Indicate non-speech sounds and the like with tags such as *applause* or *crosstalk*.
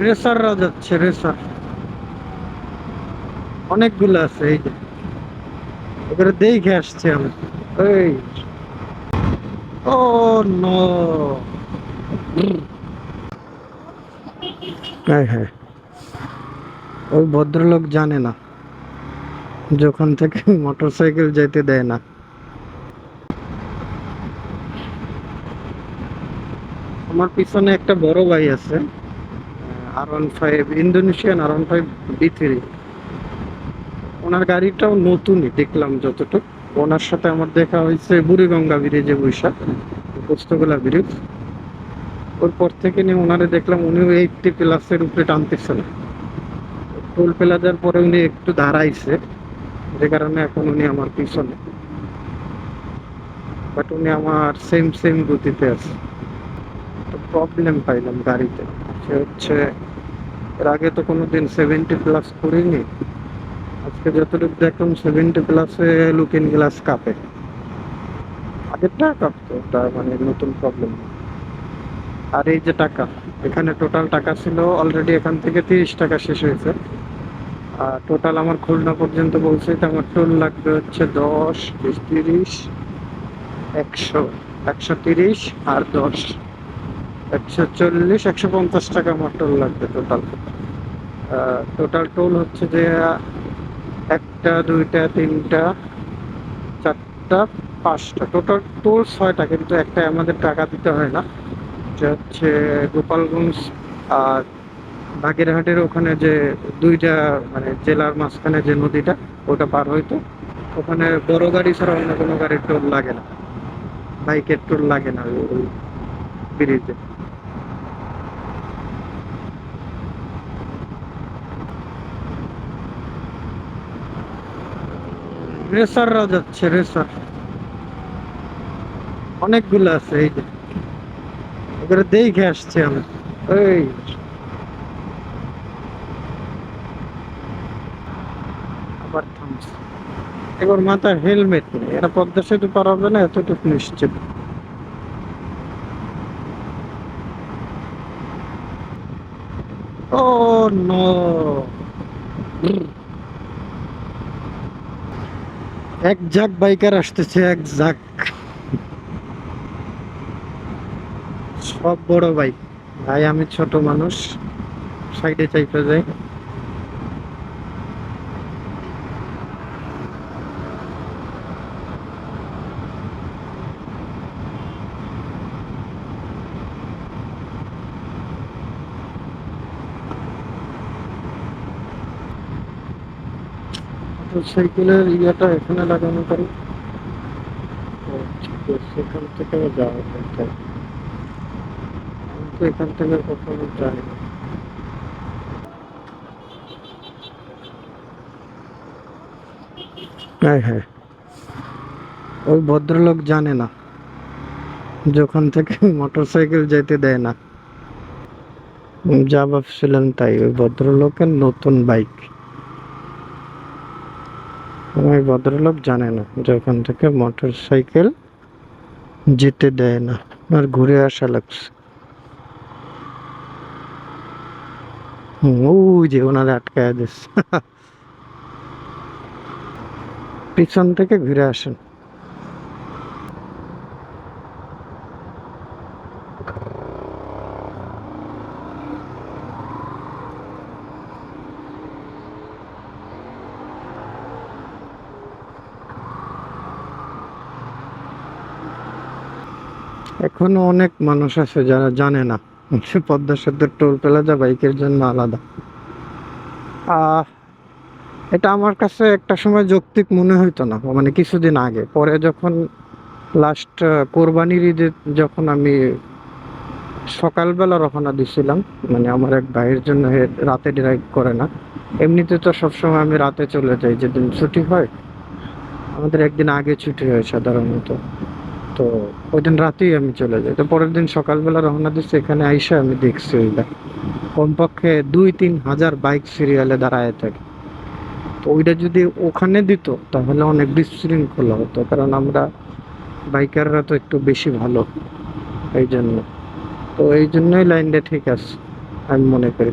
রেসাররা যাচ্ছে, রেসার। অনেকগুলো আছে, এই এবারে দেখে আসছি আমি। এই। ও, নো। হ্যাঁ হ্যাঁ ওই ভদ্রলোক জানে না। যখন থেকে মোটর সাইকেল যেতে দেয় না। আমার পিছনে একটা বড় ভাই আছে। আর ওয়ান ফাইভ ইন্দোনেশিয়ান আর ওয়ান ফাইভ বি থ্রি ওনার গাড়িটাও নতুনই, দেখলাম যতটুকু। ওনার সাথে আমার দেখা হয়েছে বুড়িগঙ্গা ব্রিজে বৈশাখ, পোস্তগোলা ব্রিজ। ওর পর থেকে নিয়ে ওনারে দেখলাম, উনিও এইটটি প্লাসের উপরে টানতেছিল টোল প্লাজার পরে উনি একটু দাঁড়াইছে, যে কারণে এখন উনি আমার পিছনে। বাট উনি আমার সেম সেম গতিতে আছে। প্রবলেম পাইলাম গাড়িতে। সে হচ্ছে এর আগে তো কোনোদিন সেভেন্টি প্লাস করিনি আজকে যতটুকু দেখলাম সেভেন্টি প্লাসে লুকিং গ্লাস কাপে। আগেরটা কাঁপতো, ওটা মানে নতুন প্রবলেম আর এই যে টাকা, এখানে টোটাল টাকা ছিল অলরেডি এখান থেকে তিরিশ টাকা শেষ হয়েছে। আর টোটাল আমার খুলনা পর্যন্ত বলছে তো আমার টোল লাগবে হচ্ছে দশ, বিশ, তিরিশ, একশো একশো তিরিশ আর দশ। একশো চল্লিশ, একশো পঞ্চাশ টাকা আমার টোল লাগবে টোটাল টোটাল টোল হচ্ছে যে, একটা, দুইটা, তিনটা, চারটা, পাঁচটা। টোটাল টোল ছয়টা, কিন্তু একটা আমাদের টাকা দিতে হয় না। যে হচ্ছে গোপালগঞ্জ আর বাগেরহাটের ওখানে যে দুইটা মানে জেলার মাঝখানে যে নদীটা, ওটা পার হইতো। ওখানে বড় গাড়ি ছাড়া অন্য কোনো গাড়ির টোল লাগে না। বাইকের টোল লাগে না ওই- ব্রিজে রেসাররা যাচ্ছে, রেসার। অনেকগুলো আছে, এই যে। এবারে দেখে আসছি আমি এই। আবার এবার মাথায় হেলমেট নেই এরা পদ্মা সেতু পার হবে না, এতটুকু নিশ্চিত। ও, নো। এক ঝাঁক বাইকার আসতেছে, এক ঝাঁক। সব বড় বাইক। ভাই, আমি ছোট মানুষ। সাইডে চাইতে যাই। মোটরসাইকেলের ইয়েটা এখানে লাগানো পারি এখান থেকে যাওয়া যায়। এখান থেকে কখনো যাই না। হ্যাঁ হ্যাঁ। ওই ভদ্রলোক জানে না। যখন থেকে মোটর সাইকেল যেতে দেয় না। যা ভাবছিলেন তাই, ওই ভদ্রলোকের নতুন বাইক। ওই ভদ্রলোক জানে না যে ওখান থেকে মোটর সাইকেল যেতে দেয় না, আর ঘুরে আসা লাগছে। ওই যে ওনারা আটকায় দিচ্ছে *laughs* পিছন থেকে ঘুরে আসেন। এখনও অনেক মানুষ আছে যারা জানে না। পদ্মা সেতুর টোল প্লাজা, বাইকের জন্য আলাদা। এটা আমার কাছে একটা সময় যৌক্তিক মনে হইতো না মানে কিছুদিন আগে। পরে যখন লাস্ট কোরবানির ঈদে যখন আমি সকালবেলা রওনা দিছিলাম মানে আমার এক ভাইয়ের জন্য রাতে ড্রাইভ করে না, এমনিতে তো সবসময় আমি রাতে চলে যাই, যেদিন ছুটি হয়। আমাদের একদিন আগে ছুটি হয় সাধারণত। তো ওই দিন রাতেই আমি চলে যাই। তো পরের দিন সকালবেলা রওনা দিচ্ছি, এখানে আইসা আমি দেখছি ওইটা কমপক্ষে দুই তিন হাজার বাইক সিরিয়ালে দাঁড়ায় থাকে। তো ওইটা যদি ওখানে দিত, তাহলে অনেক বিশৃঙ্খলা হতো, কারণ আমরা বাইকাররা তো একটু বেশি ভালো এই জন্য তো এই জন্যই লাইনটা ঠিক আছে, আমি মনে করি।